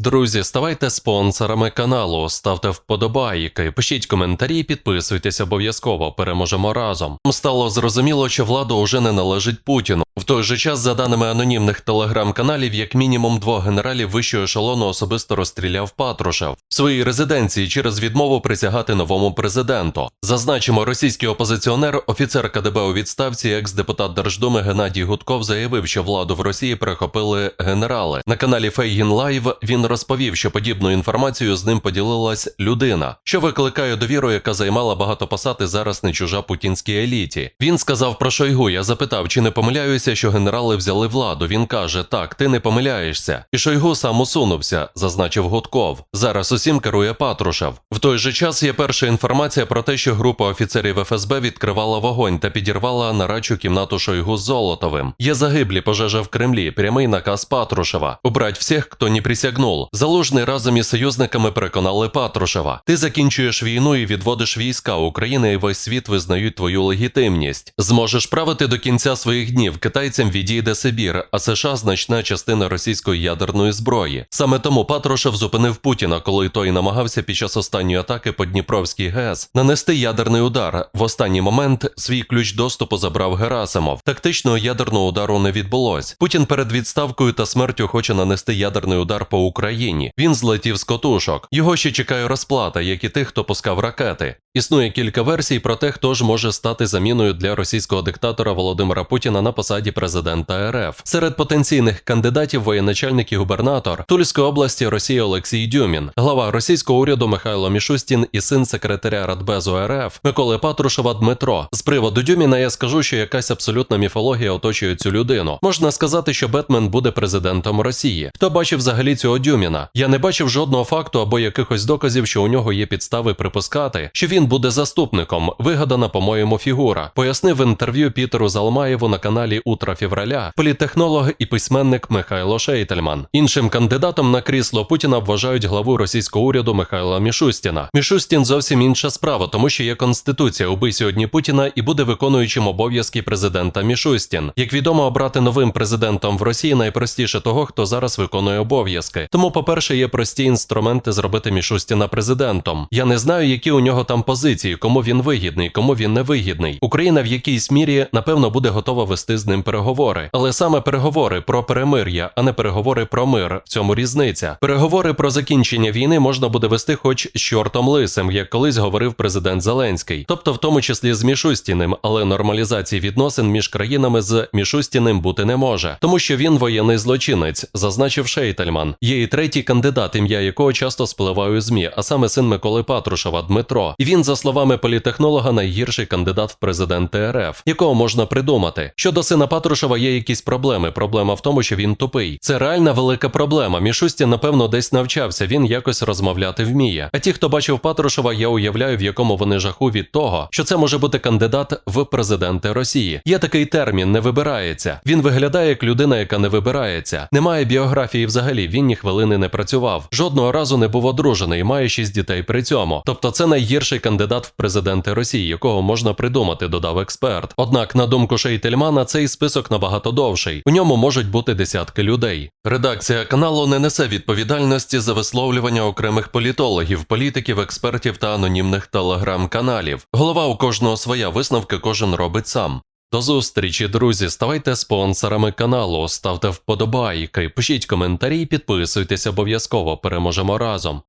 Друзі, ставайте спонсорами каналу, ставте вподобайки, пишіть коментарі, підписуйтесь обов'язково. Переможемо разом. Стало зрозуміло, що влада уже не належить Путіну. В той же час, за даними анонімних телеграм-каналів, як мінімум двох генералів вищого ешелону особисто розстріляв Патрушев в своїй резиденції через відмову присягати новому президенту. Зазначимо, російський опозиціонер, офіцер КДБ у відставці, екс-депутат Держдуми Геннадій Гудков заявив, що владу в Росії перехопили генерали. На каналі Фейгін Лайв він розповів, що подібну інформацію з ним поділилась людина, що викликає довіру, яка займала багато посад і зараз не чужа путінській еліті. Він сказав про Шойгу. Я запитав, чи не помиляюся, що генерали взяли владу. Він каже: Так, ти не помиляєшся. І Шойгу сам усунувся, зазначив Гудков. Зараз усім керує Патрушев. В той же час є перша інформація про те, що група офіцерів ФСБ відкривала вогонь та підірвала нарадчу кімнату Шойгу з Золотовим. Є загиблі пожежа в Кремлі, прямий наказ Патрушева. Убрать всіх, хто не присягнув. Залужний разом із союзниками переконали Патрушева. Ти закінчуєш війну і відводиш війська. Україна і весь світ визнають твою легітимність. Зможеш правити до кінця своїх днів. Китайцям відійде Сибір, а США значна частина російської ядерної зброї. Саме тому Патрушев зупинив Путіна, коли той намагався під час останньої атаки по Дніпровській ГЕС нанести ядерний удар. В останній момент свій ключ доступу забрав Герасимов. Тактичного ядерного удару не відбулось. Путін перед відставкою та смертю хоче нанести ядерний удар по Україні. Він злетів з котушок. Його ще чекає розплата, як і тих, хто пускав ракети. Існує кілька версій про те, хто ж може стати заміною для російського диктатора Володимира Путіна на посаді президента РФ. Серед потенційних кандидатів воєначальник і губернатор Тульської області Росії Олексій Дюмін, глава російського уряду Михайло Мішустін і син секретаря Радбезу РФ Миколи Патрушева Дмитро. З приводу Дюміна я скажу, що якась абсолютна міфологія оточує цю людину. Можна сказати, що Бетмен буде президентом Росії. Хто бачив взагалі цього Дюміна? Я не бачив жодного факту або якихось доказів, що у нього є підстави припускати, що він буде заступником. Вигадана, по-моєму, фігура. Пояснив в інтерв'ю Пітеру Залмаєву на каналі Утро февраля політехнолог і письменник Михайло Шейтельман. Іншим кандидатом на крісло Путіна вважають главу російського уряду Михайла Мішустіна. Мішустін зовсім інша справа, тому що є конституція. Убий сьогодні Путіна і буде виконуючим обов'язки президента Мішустін. Як відомо, обрати новим президентом в Росії найпростіше того, хто зараз виконує обов'язки. Тому, по-перше, є прості інструменти зробити Мішустіна президентом. Я не знаю, які у нього там позиції, кому він вигідний, кому він не вигідний. Україна в якійсь мірі напевно буде готова вести з ним переговори, але саме переговори про перемир'я, а не переговори про мир. В цьому різниця. Переговори про закінчення війни можна буде вести, хоч з чортом лисим, як колись говорив президент Зеленський, тобто в тому числі з Мішустіним, але нормалізації відносин між країнами з Мішустіним бути не може, тому що він воєнний злочинець, зазначив Шейтельман. Є і третій кандидат, ім'я якого часто спливає у змі, а саме син Миколи Патрушева Дмитро. І він, за словами політехнолога, найгірший кандидат в президенти РФ, якого можна придумати. Щодо сина Патрушева є якісь проблеми. Проблема в тому, що він тупий. Це реальна велика проблема. Мішустін, напевно, десь навчався. Він якось розмовляти вміє. А ті, хто бачив Патрушева, я уявляю, в якому вони жаху від того, що це може бути кандидат в президенти Росії. Є такий термін, не вибирається. Він виглядає як людина, яка не вибирається. Немає біографії взагалі. Він ні хвилини не працював. Жодного разу не був одружений, має шість дітей при цьому. Тобто, це найгірший кандидат в президенти Росії, якого можна придумати, додав експерт. Однак, на думку Шейтельмана, цей список набагато довший. У ньому можуть бути десятки людей. Редакція каналу не несе відповідальності за висловлювання окремих політологів, політиків, експертів та анонімних телеграм-каналів. Голова у кожного своя висновки кожен робить сам. До зустрічі, друзі. Ставайте спонсорами каналу, ставте вподобайки, пишіть коментарі, підписуйтесь обов'язково. Переможемо разом.